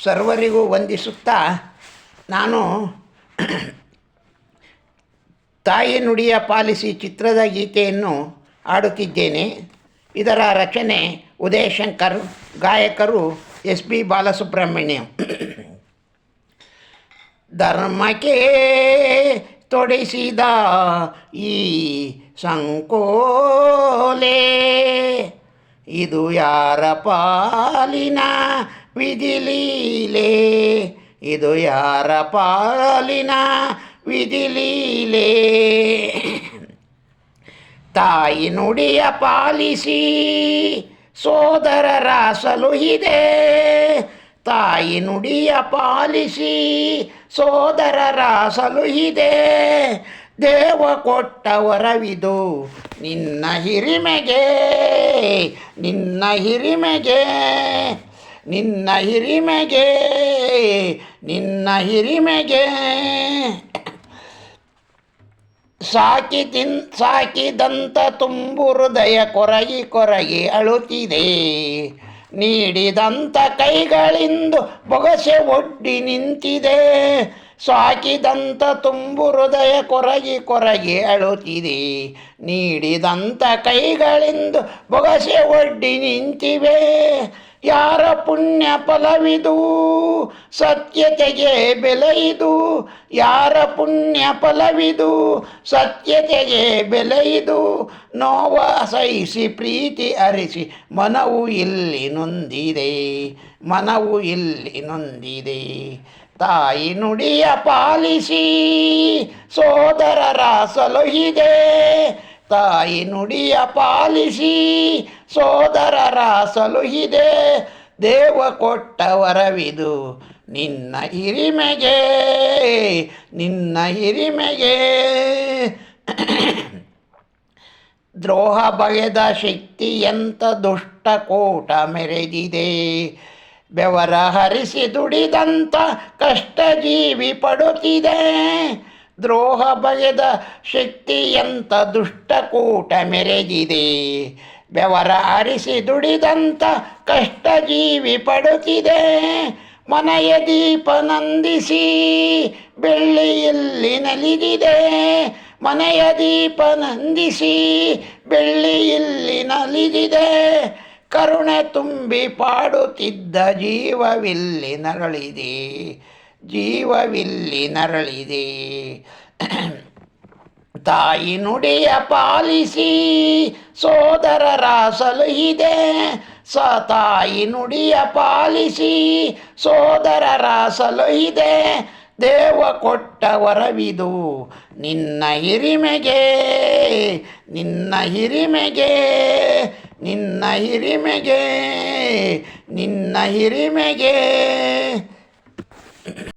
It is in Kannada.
ಸರ್ವರಿಗೂ ವಂದಿಸುತ್ತಾ ನಾನು ತಾಯಿ ನುಡಿಯ ಪಾಲಿಸಿ ಚಿತ್ರದ ಗೀತೆಯನ್ನು ಹಾಡುತ್ತಿದ್ದೇನೆ. ಇದರ ರಚನೆ ಉದಯಶಂಕರ್, ಗಾಯಕರು ಎಸ್ ಪಿ ಬಾಲಸುಬ್ರಹ್ಮಣ್ಯಂ. ಧರ್ಮಕ್ಕೆ ತೊಡಿಸಿದ ಈ ಸಂಕೋಲೆ, ಇದು ಯಾರ ಪಾಲಿನ ವಿಧಿಲೀಲೆ, ಇದು ಯಾರ ಪಾಲಿನ ವಿಧಿಲೀಲೆ? ತಾಯಿ ನುಡಿಯ ಪಾಲಿಸಿ ಸೋದರರ ಸಲುಹಿದೆ ತಾಯಿ ನುಡಿಯ ಪಾಲಿಸಿ ಸೋದರರ ಸಲುಹಿದೆ ದೇವ ಕೊಟ್ಟವರವಿದು ನಿನ್ನ ಹಿರಿಮೆಗೆ ನಿನ್ನ ಹಿರಿಮೆಗೆ. ನಿನ್ನ ಹಿರಿಮೆಗೆ ನಿನ್ನ ಹಿರಿಮೆಗೆ. ಸಾಕಿ ತಿನ್, ಸಾಕಿದಂತ ತುಂಬು ಹೃದಯ ಕೊರಗಿ ಕೊರಗಿ ಅಳುತ್ತಿದೆ. ನೀಡಿದಂಥ ಕೈಗಳಿಂದು ಬೊಗಸೆ ಒಡ್ಡಿ ನಿಂತಿದೆ. ಸಾಕಿದಂಥ ತುಂಬು ಹೃದಯ ಕೊರಗಿ ಕೊರಗಿ ಅಳುತ್ತಿದೆ. ನೀಡಿದಂಥ ಕೈಗಳಿಂದು ಬೊಗಸೆ ಒಡ್ಡಿ ನಿಂತಿವೆ. ಯಾರ ಪುಣ್ಯ ಫಲವಿದು? ಸತ್ಯತೆಗೆ ಬೆಲೆಯಿದು. ಯಾರ ಪುಣ್ಯ ಫಲವಿದು? ಸತ್ಯತೆಗೆ ಬೆಲೆಯಿದು. ನೋವ ಸಹಿಸಿ ಪ್ರೀತಿ ಅರಿಸಿ, ಮನವು ಇಲ್ಲಿ ನೊಂದಿದೆ. ಮನವು ಇಲ್ಲಿ ನೊಂದಿದೆ. ತಾಯಿ ನುಡಿಯ ಪಾಲಿಸಿ, ಸೋದರರ ಸಲುಹಿದೆ. ತಾಯಿ ನುಡಿಯ ಪಾಲಿಸಿ ಸೋದರರ ಸಲುಹಿದೆ. ದೇವ ಕೊಟ್ಟ ವರವಿದು ನಿನ್ನ ಹಿರಿಮೆಗೆ ನಿನ್ನ ಹಿರಿಮೆಗೆ. ದ್ರೋಹ ಬಗೆದ ಶಕ್ತಿ ಎಂತ ದುಷ್ಟ ಕೂಟ ಮೆರೆದಿದೆ. ಬೆವರ ಹರಿಸಿ ದುಡಿದಂತ ಕಷ್ಟ ಜೀವಿ ಪಡುತ್ತಿದೆ. ದ್ರೋಹ ಭಯದ ಶಕ್ತಿಯಂತ ದುಷ್ಟಕೂಟ ಮೆರೆದಿದೆ. ಬೆವರ ಅರಿಸಿ ದುಡಿದಂತ ಕಷ್ಟ ಜೀವಿ ಪಡುತ್ತಿದೆ. ಮನೆಯ ದೀಪ ನಂದಿಸಿ ಬೆಳ್ಳಿಯಲ್ಲಿ ನಲಿದಿದೆ. ಮನೆಯ ದೀಪ ನಂದಿಸಿ ಬೆಳ್ಳಿಯಲ್ಲಿ ನಲಿದಿದೆ. ಕರುಣೆ ತುಂಬಿ ಪಾಡುತ್ತಿದ್ದ ಜೀವವಿಲ್ಲಿ ನರಳಿದೆ. ಜೀವವಿಲ್ಲಿ ನರಳಿದೆ. ತಾಯಿ ನುಡಿಯ ಪಾಲಿಸಿ ಸೋದರರ ಸಲುಹಿದೆ ಸ ತಾಯಿ ನುಡಿಯ ಪಾಲಿಸಿ ಸೋದರರ ಸಲುಹಿದೆ ದೇವ ಕೊಟ್ಟ ವರವಿದು ನಿನ್ನ ಹಿರಿಮೆಗೆ. ನಿನ್ನ ಹಿರಿಮೆಗೆ. ನಿನ್ನ ಹಿರಿಮೆಗೆ. ನಿನ್ನ ಹಿರಿಮೆಗೆ.